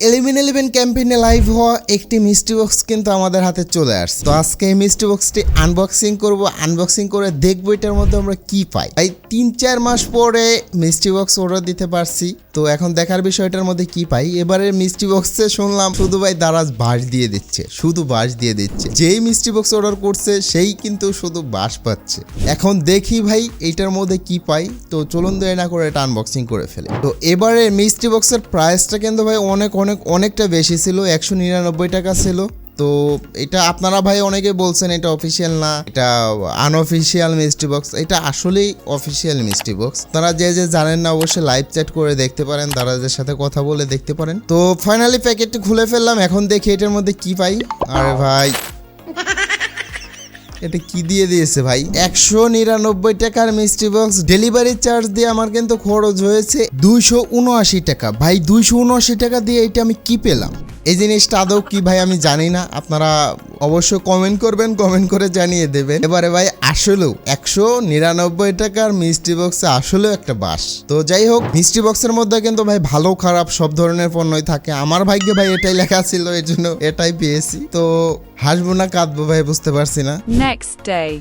Eleven eleven ক্যাম্পেইনে live হওয়া একটি মিষ্টি বক্স কিন্তু আমাদের হাতে চলে আসছে। তো আজকে এই মিষ্টি বক্সটি আনবক্সিং করব। আনবক্সিং করে দেখব এটার মধ্যে আমরা কি পাই। তাই তিন, চার মাস পরে মিষ্টি বক্স অর্ডার দিতে পারছি। তো এখন দেখার বিষয়টার মধ্যে কি পাই? এবারে মিষ্টি বক্সে শুনলাম শুধু ভাই দারাজ বাস দিয়ে দিচ্ছে। শুধু বাস দিয়ে দিচ্ছে। যেই মিষ্টি বক্স অর্ডার করছে, সেই কিন্তু শুধু বাস পাচ্ছে। এখন দেখি ভাই এটার মধ্যে কি পাই। তো চলুন দেয় না করে এটা আনবক্সিং করে ফেলে। তো এবারে মিষ্টি বক্সের প্রাইসটা কিন্তু ভাই অনেক অনেক, অনেকটা বেশি ছিল, একশো নিরানব্বই টাকা ছিল। তো এটা আপনারা ভাই অনেকে বলছেন এটা অফিসিয়াল না, এটা আনঅফিসিয়াল মিষ্টি বক্স এটা আসলেই অফিসিয়াল মিষ্টি বক্স তারা যে যে জানেন না অবশ্যই লাইভ চ্যাট করে দেখতে পারেন, তারা যে সাথে কথা বলে দেখতে পারেন। তো ফাইনালি প্যাকেটটি খুলে ফেললাম, এখন দেখি এটার মধ্যে কি পাই। আরে ভাই। এটা কি দিয়ে দিয়েছে ভাই? একশো নিরানব্বই টাকার মিষ্টি বক্স ডেলিভারি চার্জ দিয়ে আমার কিন্তু খরচ হয়েছে দুইশো উনআশি টাকা। ভাই, দুইশো উনআশি টাকা দিয়ে এটা আমি কি পেলাম? এই জিনিসটা আদৌ কি ভাই আমি জানি না। আপনারা অবশ্যই কমেন্ট করবেন কমেন্ট করে জানিয়ে দেবেন। এবারে ভাই আসলেও একশো নিরানব্বই টাকার মিষ্টি বক্সে আসলেও একটা বাস। তো যাই হোক মিষ্টি বক্সের মধ্যে কিন্তু ভাই ভালো খারাপ সব ধরনের পণ্যই থাকে। আমার ভাগ্যে ভাই এটাই লেখা ছিল এই জন্য এটাই পেয়েছি। তো হাসবো না কাঁদবো ভাই বুঝতে পারছি না.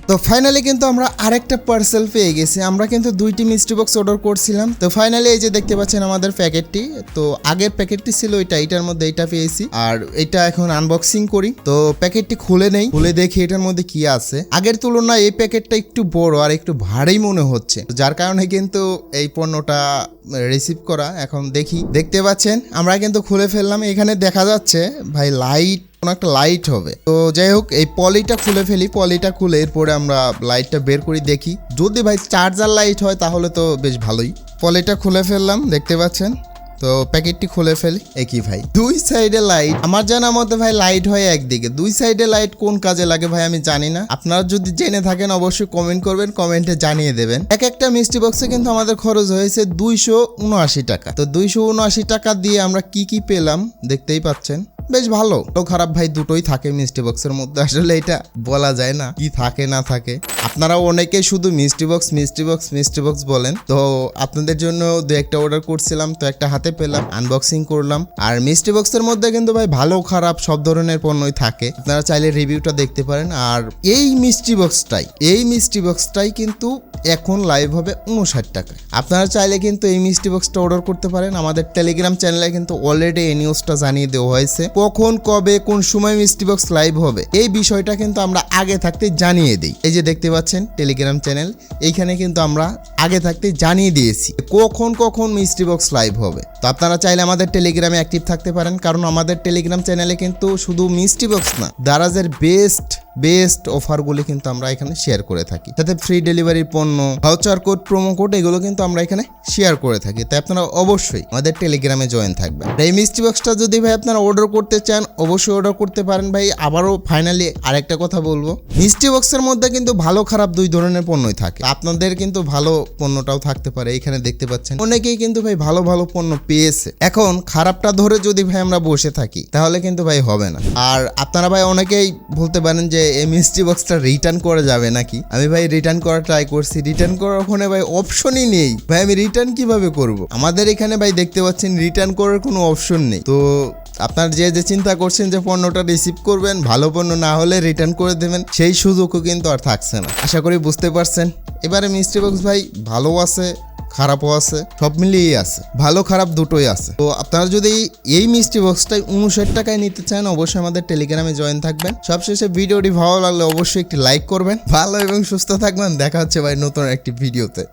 তো ফাইনালি কিন্তু আমরা আরেকটা পার্সেল পেয়ে গেছি। আমরা কিন্তু দুইটি মিষ্টি বক্স অর্ডার করছিলাম। তো ফাইনালি এই যে দেখতে পাচ্ছেন আমাদের প্যাকেটটি তো আগের প্যাকেটটি ছিল এটা এটার মধ্যে এটা পেয়েছি। আর এটা এখন আনবক্সিং করি। তো প্যাকেটটি খুলে নেই। খুলে দেখি এটার মধ্যে কি আছে। আগের তুলনায় এই প্যাকেটটা একটু বড় আর একটু ভারী মনে হচ্ছে। যার কারণে কিন্তু এই পণ্যটা রিসিভ করা এখন দেখি। দেখতে পাচ্ছেন, আমরা কিন্তু খুলে ফেললাম। এখানে দেখা যাচ্ছে, ভাই, লাইট, কোনো একটা লাইট হবে। তো যাই হোক, এই পলিটা খুলে ফেলি। পলিটা খুলে এরপরে আমরা লাইটটা বের করি, দেখি। যদি ভাই, চার্জার লাইট হয়, তাহলে তো বেশ ভালোই। পলিটা খুলে ফেললাম, দেখতে পাচ্ছেন। তো প্যাকেটটি খুলে ফেলি। একই ভাই? দুই সাইডে লাইট। আমার জানা মতে ভাই লাইট হয় একদিকে। দুই সাইডে লাইট কোন কাজে লাগে ভাই আমি জানি না। আপনারা যদি জেনে থাকেন অবশ্যই কমেন্ট করবেন কমেন্টে জানিয়ে দেবেন। এক একটা মিষ্টি বক্সে কিন্তু আমাদের খরচ হয়েছে দুইশো উনআশি টাকা। তো দুইশো উনআশি টাকা দিয়ে আমরা কি কি পেলাম দেখতেই পাচ্ছেন। বেশ ভালো। তো খারাপ ভাই দুটোই থাকে মিষ্টি বক্সের মধ্যে। আসলে এটা বলা যায় না কি থাকে না থাকে। আপনারাও অনেকেই শুধু মিষ্টি বক্স মিষ্টি বক্স মিষ্টি বক্স বলেন। তো আপনাদের জন্য দু একটা অর্ডার করছিলাম, তো একটা হাতে পেলাম আনবক্সিং করলাম। আর মিষ্টি বক্সের মধ্যে কিন্তু ভাই ভালো, খারাপ সব ধরনের পণ্যই থাকে। আপনারা চাইলে রিভিউটা দেখতে পারেন। আর এই মিষ্টি বক্সটাই, এই মিষ্টি বক্সটাই কিন্তু এখন লাইভ হবে উনষাট টাকা আপনারা চাইলে কিন্তু এই মিষ্টি বক্সটা অর্ডার করতে পারেন। আমাদের টেলিগ্রাম চ্যানেলে কিন্তু অলরেডি এই নিউজটা জানিয়ে দেওয়া হয়েছে। কখন, কবে, কোন সময় মিষ্টি বক্স লাইভ হবে, এই বিষয়টা কিন্তু আমরা আগে থাকতে জানিয়ে দিই। এই যে দেখতে পাচ্ছেন টেলিগ্রাম চ্যানেল এইখানে কিন্তু আমরা আগে থাকতে জানিয়ে দিয়েছি কখন কখন মিস্ট্রি বক্স লাইভ হবে। তো আপনারা চাইলে আমাদের টেলিগ্রামে অ্যাক্টিভ থাকতে পারেন, কারণ আমাদের টেলিগ্রাম চ্যানেলে কিন্তু শুধু মিস্ট্রি বক্স না দারাজের বেস্ট বেস্ট অফারগুলি কিন্তু আমরা এখানে শেয়ার করে থাকি। তাতে ফ্রি ডেলিভারি পণ্য ভাউচার কোড প্রোমো কোড এগুলো কিন্তু আমরা এখানে শেয়ার করে থাকি। তাই আপনারা অবশ্যই আমাদের টেলিগ্রামে জয়েন থাকবেন। এই মিষ্টি বক্সটা যদি ভাই আপনারা অর্ডার করতে চান, অবশ্যই অর্ডার করতে পারেন ভাই। আবারও ফাইনালি আরেকটা কথা বলব। মিষ্টি বক্সের মধ্যে কিন্তু ভালো খারাপ দুই ধরনের পণ্যই থাকে। আপনাদের কিন্তু ভালো পণ্যটাও থাকতে পারে, এখানে দেখতে পাচ্ছেন। অনেকেই কিন্তু ভাই ভালো ভালো পণ্য পেয়েছে। এখন খারাপটা ধরে যদি ভাই আমরা বসে থাকি, তাহলে কিন্তু ভাই হবে না। আর আপনারা ভাই অনেকেই বলতে পারেন যে এই মিষ্টি বক্সটা রিটার্ন করা যাবে নাকি? আমি ভাই রিটার্ন করা ট্রাই করছি। রিটার্ন করার ওখানে ভাই অপশনই নেই। ভাই আমি রিটার্ন কীভাবে করব? আমাদের এখানে ভাই দেখতে পাচ্ছেন রিটার্ন করার কোনো অপশন নেই। তো আপনার যে যে চিন্তা করছেন যে পণ্যটা রিসিভ করবেন, ভালো পণ্য না হলে রিটার্ন করে দেবেন, সেই সুযোগও কিন্তু আর থাকছে না। আশা করি বুঝতে পারছেন। এবারে মিষ্টি বক্স ভাই ভালো আছে খারাপও আছে, সব মিলিয়ে আছে। ভালো খারাপ দুটোই আছে। তো আপনারা যদি এই মিষ্টি বক্সটাই উনষাট টাকায় নিতে চান, অবশ্যই আমাদের টেলিগ্রামে জয়েন থাকবেন। সবশেষে ভিডিওটি ভালো লাগলে অবশ্যই একটি লাইক করবেন। ভালো এবং সুস্থ থাকবেন। দেখা হচ্ছে ভাই নতুন একটি ভিডিওতে।